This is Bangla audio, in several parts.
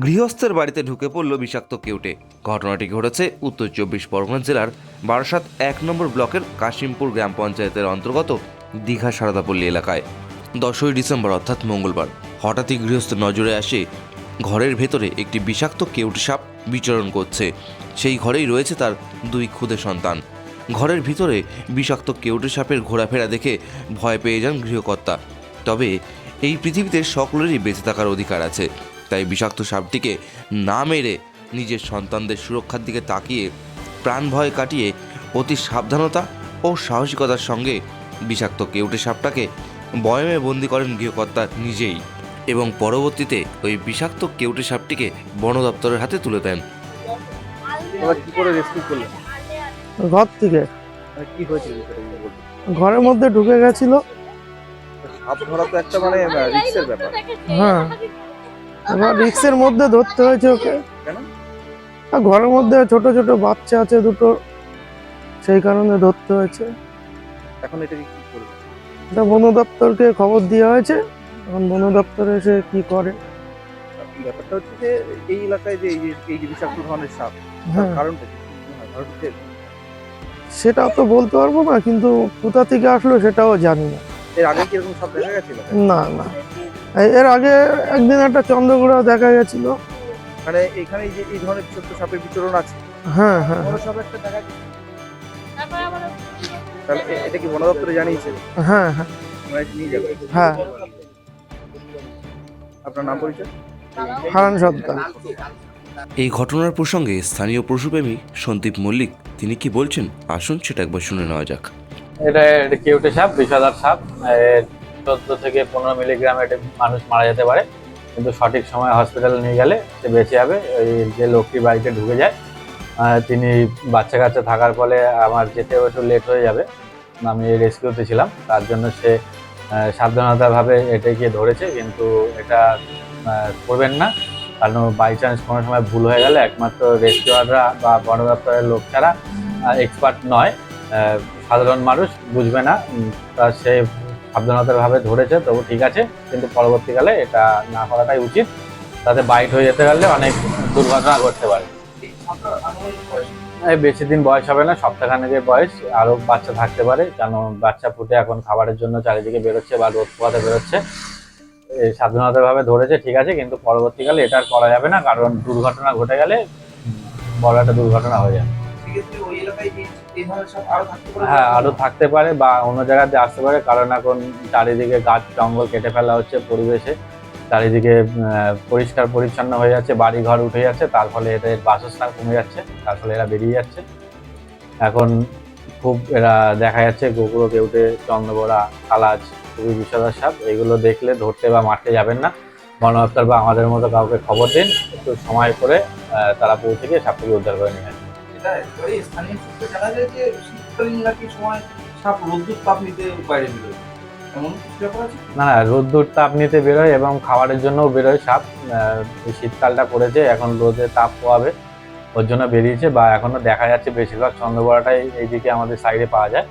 গৃহস্থের বাড়িতে ঢুকে পড়ল বিষাক্ত কেউটে। ঘটনাটি ঘটেছে উত্তর চব্বিশ পরগনা জেলার বারাসাত এক নম্বর ব্লকের কাশিমপুর গ্রাম পঞ্চায়েতের অন্তর্গত দীঘা সারদাপল্লী এলাকায়। দশই ডিসেম্বর, অর্থাৎ মঙ্গলবার, হঠাৎই গৃহস্থ নজরে আসে ঘরের ভেতরে একটি বিষাক্ত কেউটে সাপ বিচরণ করছে। সেই ঘরেই রয়েছে তার দুই ক্ষুদে সন্তান। ঘরের ভিতরে বিষাক্ত কেউটে সাপের ঘোরাফেরা দেখে ভয় পেয়ে যান গৃহকর্তা। তবে এই পৃথিবীতে সকলেরই বেঁচে থাকার অধিকার আছে। তাই বিষাক্ত সাপটিকে না মেরে নিজের সন্তানদের সুরক্ষার দিকে তাকিয়ে প্রাণ ভয় কাটিয়ে অতি সাবধানতা ও সাহসিকতার সঙ্গে বিষাক্ত কেউটে সাপটাকে বয়মে বন্দি করেন গৃহকর্তা নিজেই এবং পরবর্তীতে ওই বিষাক্ত কেউটে সাপটিকে বন দপ্তরের হাতে তুলে দেন। তোমরা কি করে রেস্কিউ করলে? ঘর থেকে? ঘরের মধ্যে ঢুকে গেছিল। সাপ ধরা তো একটা মানে রিক্সের ব্যাপার। হ্যাঁ। এবার রিক্সের মধ্যে ধরতে হয়েছে ওকে। ঘরের মধ্যে ছোট ছোট বাচ্চা আছে দুটো সেই কারণে ধরতে হয়েছে। এখন এটা কি করবে? এটা বন দপ্তরকে খবর দেওয়া হয়েছে। এখন বন দপ্তরে এসে কি করে? ব্যাপারটা হচ্ছে যে এই এলাকায় যে এই যে বিষাক্ত ধরনের সাপ হ্যাঁ। কারণটা হয়? সেটা তো বলতে পারব না কিন্তু কোথা থেকে আসলো সেটাও জানি না। এর আগে কি এরকম সাপ দেখা গেছিল? না না। এর আগে একদিন একটা চন্দ্রগুড়া দেখা গেছিল। মানে এখানে যে এই ধরনের বিষাক্ত সাপের বিচরণ আছে? হ্যাঁ হ্যাঁ। বড় সাপ একটা দেখা গেছে। তাহলে এটা কি বন দপ্তরে জানিয়েছে? হ্যাঁ হ্যাঁ। নিয়ে যাবে। হ্যাঁ। আপনার নাম পরিচয়? হারান সর্দার এই ঘটনার প্রসঙ্গে স্থানীয় পশুপ্রেমী সন্দীপ মল্লিক তিনি কি বলছেন? আসুন সেটা একবার শুনে নেওয়া যাক। এটা এটা কেউটে সাপ বিষাদার সাপ চোদ্দ থেকে পনেরো মিলিগ্রাম এটা মানুষ মারা যেতে পারে। কিন্তু সঠিক সময় হসপিটালে নিয়ে গেলে সে বেঁচে যাবে। ওই যে লোকটি বাড়িতে ঢুকে যায় তিনি বাচ্চা কাচ্চা থাকার ফলে আমার যেতেও একটু লেট হয়ে যাবে। আমি রেস্কিউতে ছিলাম, তার জন্য সে সাবধানতাভাবে এটাকে ধরেছে। কিন্তু এটা করবেন না, কারণ বাই চান্স কোনো সময় ভুল হয়ে গেলে একমাত্র রেস্কিউয়াররা বা বন দপ্তরের লোক ছাড়া এক্সপার্ট নয়। সাধারণ মানুষ বুঝবে না তা সে সাবধানতার ভাবে ধরেছে, তবু ঠিক আছে, কিন্তু পরবর্তীকালে এটা না করাটাই উচিত। তাতে বাইট হয়ে যেতে গেলে অনেক দুর্ঘটনা ঘটতে পারে। বেশি দিন বয়স হবে না, সপ্তাহখানেকের বয়স আরও বাচ্চা থাকতে পারে, কেন বাচ্চা ফুটে এখন খাবারের জন্য চারিদিকে বেরোচ্ছে বা রোদ পোয়াতে বেরোচ্ছে, এই সাবধানতার ভাবে ধরেছে, ঠিক আছে, কিন্তু পরবর্তীকালে এটা আর করা যাবে না, কারণ দুর্ঘটনা ঘটে গেলে বড় একটা দুর্ঘটনা হয়ে যাবে। হ্যাঁ আরও থাকতে পারে বা অন্য জায়গাতে আসতে পারে। কারণ এখন চারিদিকে গাছ জঙ্গল কেটে ফেলা হচ্ছে পরিবেশে। চারিদিকে পরিষ্কার পরিচ্ছন্ন হয়ে যাচ্ছে বাড়ি ঘর উঠে যাচ্ছে, তার ফলে এদের বাসস্থান কমে যাচ্ছে, তার ফলে এরা বেরিয়ে যাচ্ছে। এখন খুব এরা দেখা যাচ্ছে গোকুলো কেউটে চন্দ্রবড়া কালাজ খুবই বিষধর সাপ। এগুলো দেখলে ধরতে বা মারতে যাবেন না। বন দপ্তর বা আমাদের মতো কাউকে খবর দিন, একটু সময় করে তারা পৌঁছে গিয়ে সাপটিকে উদ্ধার করে আসবে এটা না রোদ্দুর তাপ নিতে বেরোয় এবং খাবারের জন্যও বেরোয় সাপ। শীতকালটা পড়েছে, এখন রোদে তাপ পোয়াবে ওর জন্য বেরিয়েছে বা এখনও দেখা যাচ্ছে বেশিরভাগ চন্দ্রবড়াটাই এইদিকে আমাদের সাইডে পাওয়া যায়।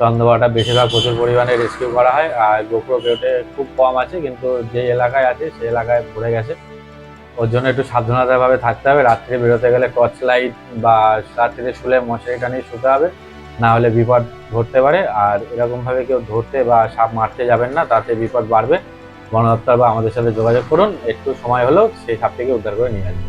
চন্দ্রবড়াটা বেশিরভাগ প্রচুর পরিমাণে রেস্কিউ করা হয়, আর গোপ্রো কেউটে খুব কম আছে, কিন্তু যে এলাকায় আছে সেই এলাকায় পড়ে গেছে। ওর জন্য একটু সাবধানতাভাবে থাকতে হবে। রাত্রে বেরোতে গেলে টর্চ লাইট বা রাত্রিতে শুলে মশারি টানিয়ে শুতে হবে। না হলে বিপদ ঘটতে পারে। আর এরকমভাবে কেউ ধরতে বা সাপ মারতে যাবেন না, তাতে বিপদ বাড়বে। বন দপ্তর বা আমাদের সাথে যোগাযোগ করুন। একটু সময় হলেও সেই সাপটিকে উদ্ধার করে নিয়ে আসবে